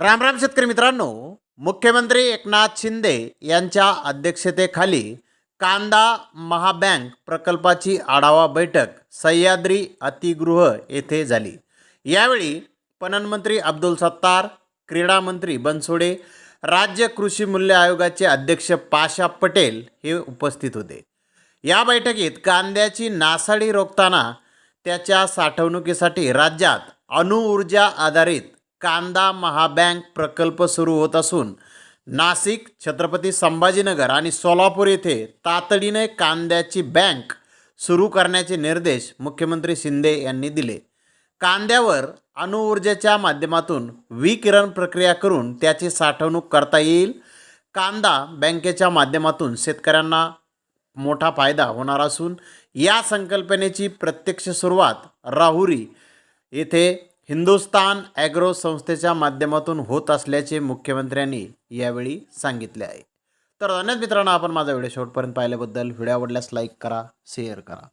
रामराम शेतकरी मित्रांनो मुख्यमंत्री एकनाथ शिंदे यांच्या अध्यक्षतेखाली कांदा महाबँक प्रकल्पाची आढावा बैठक सह्याद्री अतिगृह येथे झाली. यावेळी पणन मंत्री अब्दुल सत्तार क्रीडा मंत्री बनसोडे राज्य कृषी मूल्य आयोगाचे अध्यक्ष पाशा पटेल हे उपस्थित होते. या बैठकीत कांद्याची नासाडी रोखताना त्याच्या साठवणुकीसाठी राज्यात अणुऊर्जा आधारित कांदा महाबँक प्रकल्प सुरू होत असून नाशिक छत्रपती संभाजीनगर आणि सोलापूर येथे तातडीने कांद्याची बँक सुरू करण्याचे निर्देश मुख्यमंत्री शिंदे यांनी दिले. कांद्यावर अणुऊर्जेच्या माध्यमातून विकिरण प्रक्रिया करून त्याची साठवणूक करता येईल. कांदा बँकेच्या माध्यमातून शेतकऱ्यांना मोठा फायदा होणार असून या संकल्पनेची प्रत्यक्ष सुरुवात राहुरी येथे हिंदुस्तान ॲग्रो संस्थेच्या माध्यमातून होत असल्याचे मुख्यमंत्र्यांनी यावेळी सांगितले आहे. तर धन्यवाद मित्रांनो आपण माझा व्हिडिओ शेवटपर्यंत पाहिल्याबद्दल. व्हिडिओ आवडल्यास लाईक करा शेअर करा.